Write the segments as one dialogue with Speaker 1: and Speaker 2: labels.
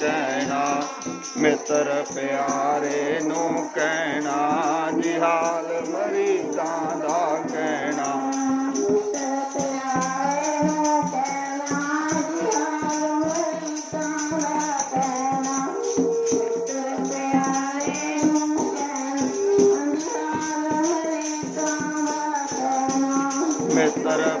Speaker 1: ਕਹਿਣਾ ਮਿੱਤਰ ਪਿਆਰੇ ਨੂੰ ਕਹਿਣਾ ਜੀ ਮਰੀਦਾਂ ਦਾ ਕਹਿਣਾ। ਮਿੱਤਰ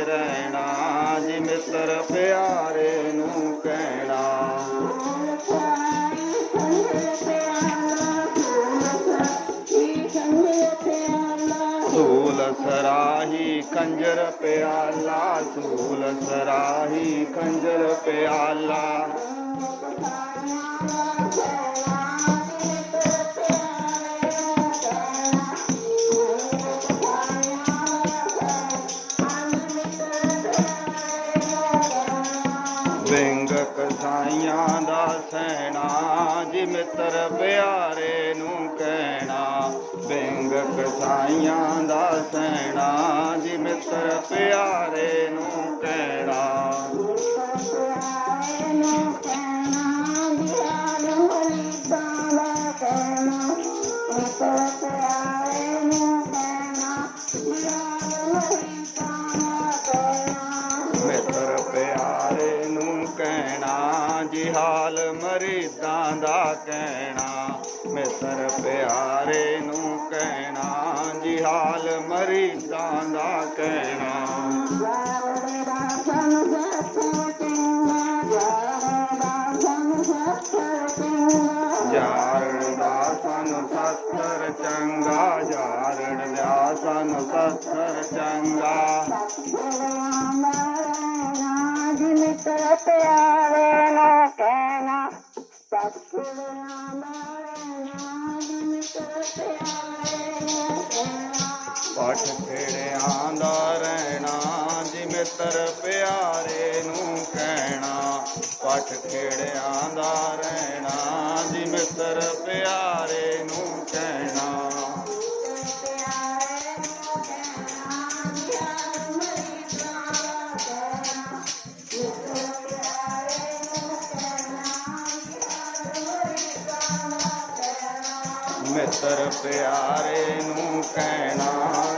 Speaker 1: ਰਹਿਣਾ ਜੀ ਮਿੱਤਰ ਪਿਆਰੇ ਨੂੰ ਕਹਿਣਾ। ਸੂਲ ਸਰਾਹੀ ਕੰਜਰ ਪਿਆਲਾ ਸੂਲ ਸਰਾਹੀ ਕੰਜਰ ਪਿਆਲਾ। ਕਸਾਈਆਂ ਦਾ ਸੈਣਾ, ਜੀ ਮਿੱਤਰ ਪਿਆਰੇ ਨੂੰ ਕਹਿਣਾ। ਬਿੰਗ ਕਸਾਈਆਂ ਦਾ ਸੈਣਾ, ਜੀ ਮਿੱਤਰ ਪਿਆਰੇ ਨੂੰ ਕਹਿਣਾ। ਮਿੱਤਰ ਪਿਆਰੇ ਨੂੰ ਕਹਿਣਾ। ਜੀ ਹਾਲ ਮਰੀਦਾਂ ਦਾ ਕਹਿਣਾ, ਮਿੱਤਰ ਪਿਆਰੇ ਨੂੰ ਕਹਿਣਾ, ਜੀ ਹਾਲ ਮਰੀਦਾਂ ਦਾ ਕਹਿਣਾ। ਜਾਰਣ ਦਾ ਸਾਨੂੰ ਸੱਤਰ ਚੰਗਾ ਜਾਰਣ ਦਾ ਸਾਨੂੰ ਸੱਤਰ ਚੰਗਾ।
Speaker 2: ਪਿਆਰੇ ਨੂੰ ਕਹਿਣਾ
Speaker 1: ਪਟ ਖੇੜਿਆਂ ਦਾ ਰਹਿਣਾ ਜੀ ਮਿੱਤਰ ਪਿਆਰੇ ਨੂੰ ਕਹਿਣਾ। ਪਟ ਖੇੜਿਆਂ ਦਾ ਰਹਿਣਾ ਜੀ ਮਿੱਤਰ ਪਿਆਰੇ ਨੂੰ ਕਹਿਣਾ। ਮਿੱਤਰ ਪਿਆਰੇ ਨੂੰ ਕਹਿਣਾ ਜੀ ਹਾਲ ਮਰੀਦਾਂ ਦਾ ਕਹਿਣਾ